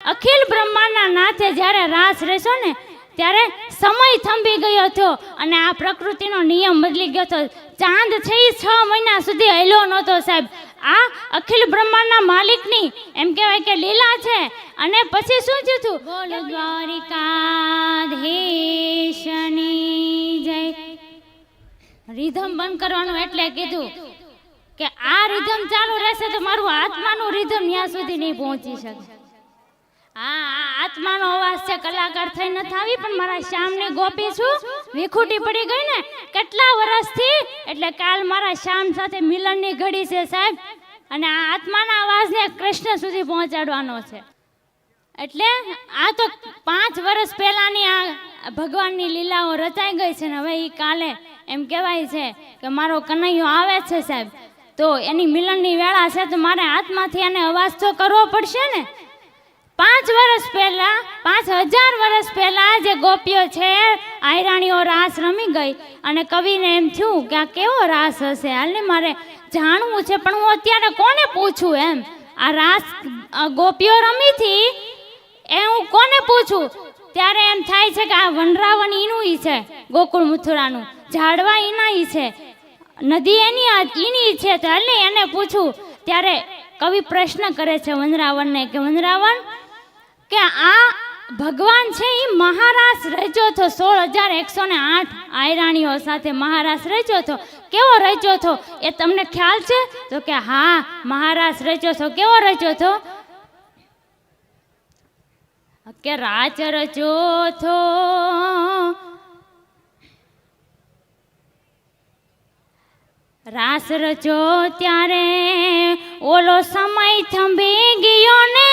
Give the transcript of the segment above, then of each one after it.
અખિલ બ્રહ્માંડના નાથે જ્યારે રાસ રહેશો ને ત્યારે સમય થંભી ગયો હતો અને આ પ્રકૃતિનો નિયમ બદલી ગયો હતો. ચાંદ છે એ છ મહિના સુધી હલ્યો નહોતો સાહેબ. આ અખિલ બ્રહ્માંડના માલિકની એમ કહેવાય કે લીલા છે. અને પછી શું થયું હતું? બોલ દ્વારિકાધીશની જય. રિધમ બંધ કરવાનું એટલે કીધું કે આ રિધમ ચાલુ રહેશે તો મારું આત્માનું રિધમ ત્યાં સુધી નહીં પહોંચી શકે. હા આત્માનો અવાજ છે, કલાકાર થઈ નથી આવી પણ મારા શ્યામની ગોપી છું. વિખૂટી પડી ગઈ ને, કેટલા વર્ષથી એટલે કાલ મારા શ્યામ સાથે મિલનની ઘડી છે, સાહેબ. અને આ આત્માના અવાજને કૃષ્ણ સુધી પહોંચાડવાનો છે. એટલે આ તો પાંચ વર્ષ પહેલાની આ ભગવાનની લીલાઓ રચાઈ ગઈ છે ને, હવે એ કાલે એમ કહેવાય છે કે મારો કનૈયો આવે છે, સાહેબ. તો એની મિલનની વેળા છે, તો મારે આત્માથી એને અવાજ તો કરવો પડશે ને? પાંચ વર્ષ પહેલા, પાંચ હજાર વર્ષ પહેલા જે ગોપીઓ છે, આયરાણીઓ રાસ રમી ગઈ. અને કવિને એમ થયું કે આ કેવો રાસ હશે? હાલને મારે જાણવું છે, પણ હું અત્યારે કોને પૂછું એમ? આ રાસ ગોપીઓ રમી હતી એ હું કોને પૂછું? ત્યારે એમ થાય છે કે આ વનરાવન ઈનું ઈ છે, ગોકુળ મથુરાનું. ઝાડવા ઈના ઈ છે, નદી એની ઈની છે. તો હાલ એને પૂછું. ત્યારે કવિ પ્રશ્ન કરે છે વનરાવણને કે વનરાવન કે આ ભગવાન છે એ મહારાસ રચ્યો હતો. સોળ હજાર એકસો ને આઠ આયરાણીઓ સાથે મહારાસ રચ્યો હતો. કેવો રચ્યો હતો? એ તમને ખ્યાલ છે? તો કે હા, મહારાસ રચ્યો હતો. કેવો રચ્યો હતો? કે રાચ રચ્યો હતો. રાસ રચો ત્યારે ઓલો સમય થંભી ગયો ને.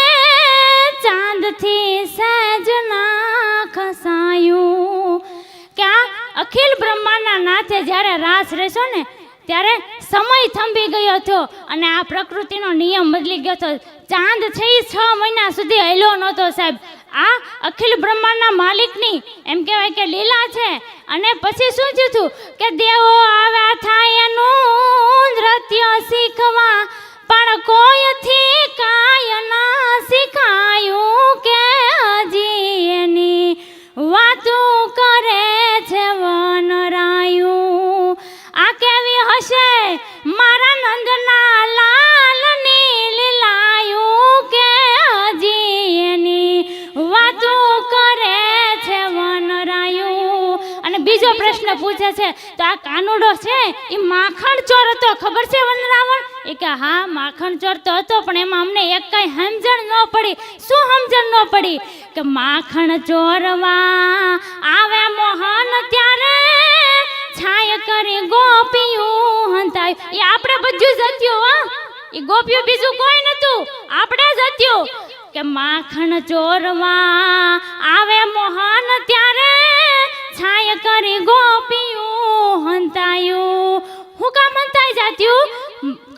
ચાંદથી સહેજ ના ખસાયું કે આ અખિલ બ્રહ્માંડના નાથે જ્યારે રાસ રહેશો ને, ત્યારે સમય થંભી ગયો હતો અને આ પ્રકૃતિનો નિયમ બદલી ગયો હતો. ચાંદ છે છ મહિના સુધી હલ્યો નહોતો સાહેબ. આ અખિલ બ્રહ્માંડના માલિકની, એમ કહેવાય કે લીલા છે. અને પછી શું થયું હતું? કે દેવો આવ્યા થાય એનું નૃત્ય શીખવા. પણ કોઈથી હશે. મારા નંદના લાલની લીલાયું કે હજી એની વાતો કરે છે વનરાયું. અને બીજો પ્રશ્ન પૂછે છે, તો આ કાનુડો છે, એ માખણ ચોર હતો, ખબર છે વનરાવણ? એ કે, હા, માખણ ચોર તો હતો, પણ એમાં અમને એક કઈ સમજણ ન પડી. શું સમજણ ન પડી? કે માખણ ચોરવા આવે મોહન ત્યારે છાય કરે ગોપિયું હંતાય. એ આપણે બધું જત્યું હા. એ ગોપિયું બીજું કોઈ નતું આપણે જત્યું કે માખણ ચોરવા આવે મોહન ત્યારે છાય કરે ગોપીયું હંતાયું. હું કામ હંતાય જાત્યું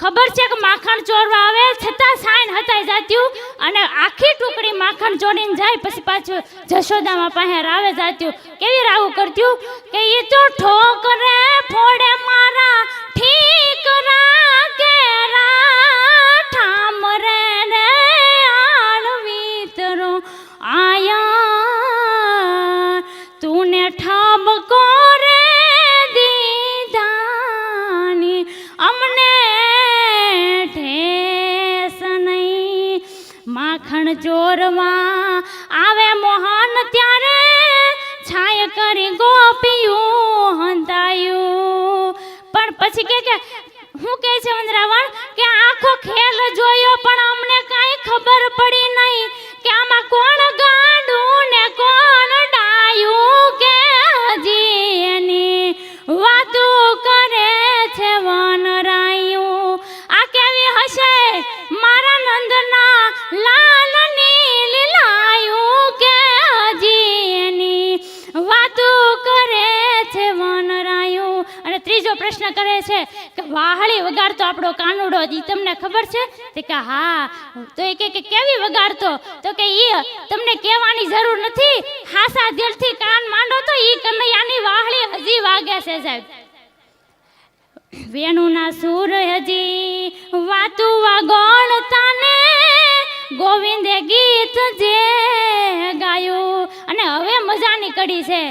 ખબર છે કે માખણ ચોરવા આવે? છતાં સાઈન હતાઈ જાત્યું અને આખી ટુકડી માખણ ચોરીને જાય, પછી પાછું જશોદામાં પાસે રાવે જાત્યું. કેવી રાવું કરત્યું કે એ તો ઠોકરે ફોડે મારા, ઠીક રાકે માખણ ચોરવા આવે મોહન ત્યારે છાય કરી ગોપિયું હંતાયું પણ પછી કે કે, હું કહે છે વંદરાવણ કે આખો ખેલ જોયો પણ અમને કાંઈ ખબર પડી પ્રશ્ન કરે છે કે વાહળી વગાડતો આપણો કાનુડો એ તમને ખબર છે? તે કે હા. તો એ કે કેવી વગાડતો તો? કે એ તમને કહેવાની જરૂર નથી. હાસા દિલથી કાન માંડો તો એ કનૈયાની વાહળી હજી વાગે છે સાહેબ. વેણુના સૂર હજી વાતું વાગોળતા ને ગોવિંદે ગીત જે ગાયું. અને હવે મજાની કડી છે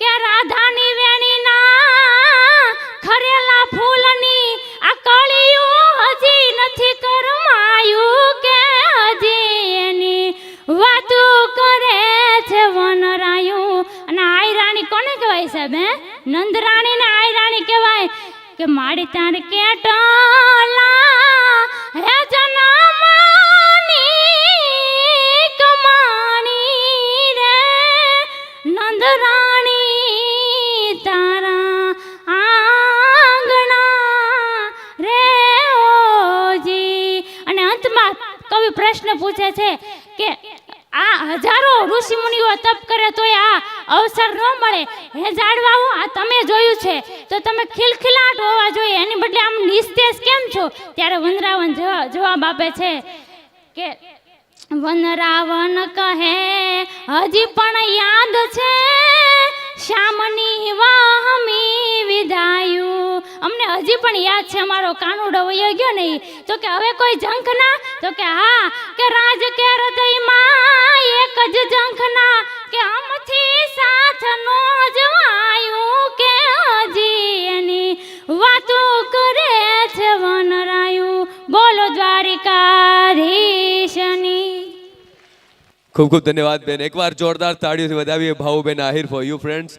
કે રાધાની વેણીના ખરેલા ફૂલની આ કળિયું હજી નથી કરમાયું કે હજી એની વાતો કરે છે વનરાયું. અને આયરાણી કોને કહેવાય સાહેબ, હે? નંદરાણી ને આયરાણી કહેવાય કે માડી તાર કેટલા હે જનમની કમાણી રે. નંદરાણી તારા પ્રશ્ન પૂછે છે કે આ હજારો ઋષિ મુનિઓ તપ કરે તોય આ અવસર ન મળે. હે જાડવાઓ, આ તમે જોયું છે. તો તમે ખિલખિલાટ હોવા જોઈએ. એની બદલે આમ નિસ્તેજ કેમ છો? ત્યારે વનરાવન જવાબ આપે છે કે વનરાવન કહે, હજી પણ યાદ છે શ્યામની વાહમી વિધાયું અમને હજી પણ યાદ છે. અમારો કાનુડો વયો ગયો નહીં તો કે હવે કોઈ ઝંખના તો કે હા, કે રાજ કે હૃદયમાં એક જ જંખના કે અમથી સાથ નો જવાયું કે હજી એની વાતો કરે છે વનરાયું. બોલો દ્વારિકાધીશની. ખૂબ ખૂબ ધન્યવાદ બેન. એકવાર જોરદાર તાળીઓથી વધાવીએ Bhavuben Ahir for you friends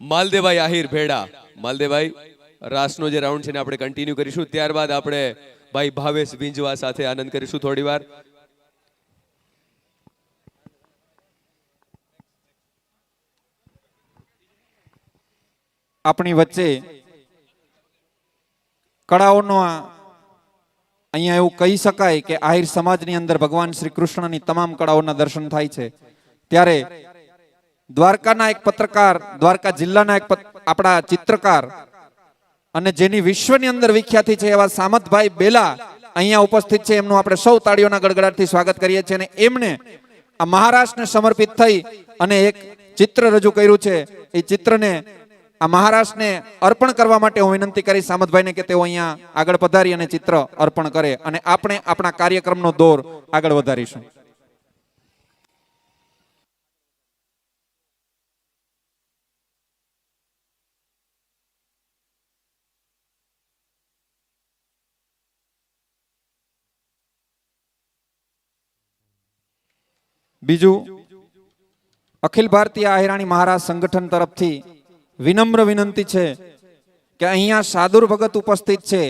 Maldebhai Ahir Bheda. Maldebhai રાસનો જે રાઉન્ડ છે ને આપણે કન્ટિન્યુ કરીશું. ત્યારબાદ આપણે ભાઈ ભાવેશ વિંજવા સાથે આનંદ કરીશું થોડી વાર. આપણી વચ્ચે કળાઓનો અહીંયા એવું કહી શકાય કે આહિર સમાજની અંદર ભગવાન શ્રી કૃષ્ણની તમામ કળાઓના દર્શન થાય છે. ત્યારે દ્વારકાના એક પત્રકાર, દ્વારકા જિલ્લાના એક આપણા ચિત્રકાર અને જેની વિશ્વની અંદર વિખ્યાતિ છે એવા સામતભાઈ બેલા અહીંયા ઉપસ્થિત છે. એમનું આપણે સૌ તાળીઓના ગડગડાટથી સ્વાગત કરીએ છીએ અને એમને આ મહારાષ્ટ્રને સમર્પિત થઈ અને એક ચિત્ર રજૂ કર્યું છે. એ ચિત્રને આ મહારાષ્ટ્રને અર્પણ કરવા માટે હું વિનંતી કરી સામતભાઈને કે તેઓ અહીંયા આગળ પધારી અને ચિત્ર અર્પણ કરે અને આપણે આપણા કાર્યક્રમનો દોર આગળ વધારીશું. બીજું, અખિલ ભારતીય આહિરાણી મહારાજ સંગઠન તરફથી વિનમ્ર વિનંતી છે કે અહીંયા સાદુર ભગત ઉપસ્થિત છે.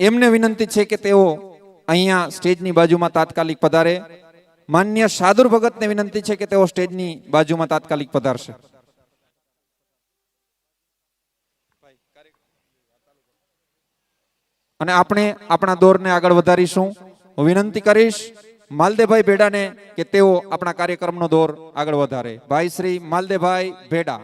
એમને વિનંતી છે કે તેઓ અહીંયા સ્ટેજની બાજુમાં તાત્કાલિક પધારે. માન્ય સાદુર ભગતને વિનંતી છે કે તેઓ સ્ટેજની બાજુમાં તાત્કાલિક પધારશે. અને આપણે આપણા દોરને આગળ વધારીશું. હું વિનંતી કરીશ માલદેભાઈ ભેડાને કે તેઓ આપણા કાર્યક્રમનો દોર આગળ વધારે. ભાઈ શ્રી માલદેભાઈ ભેડા.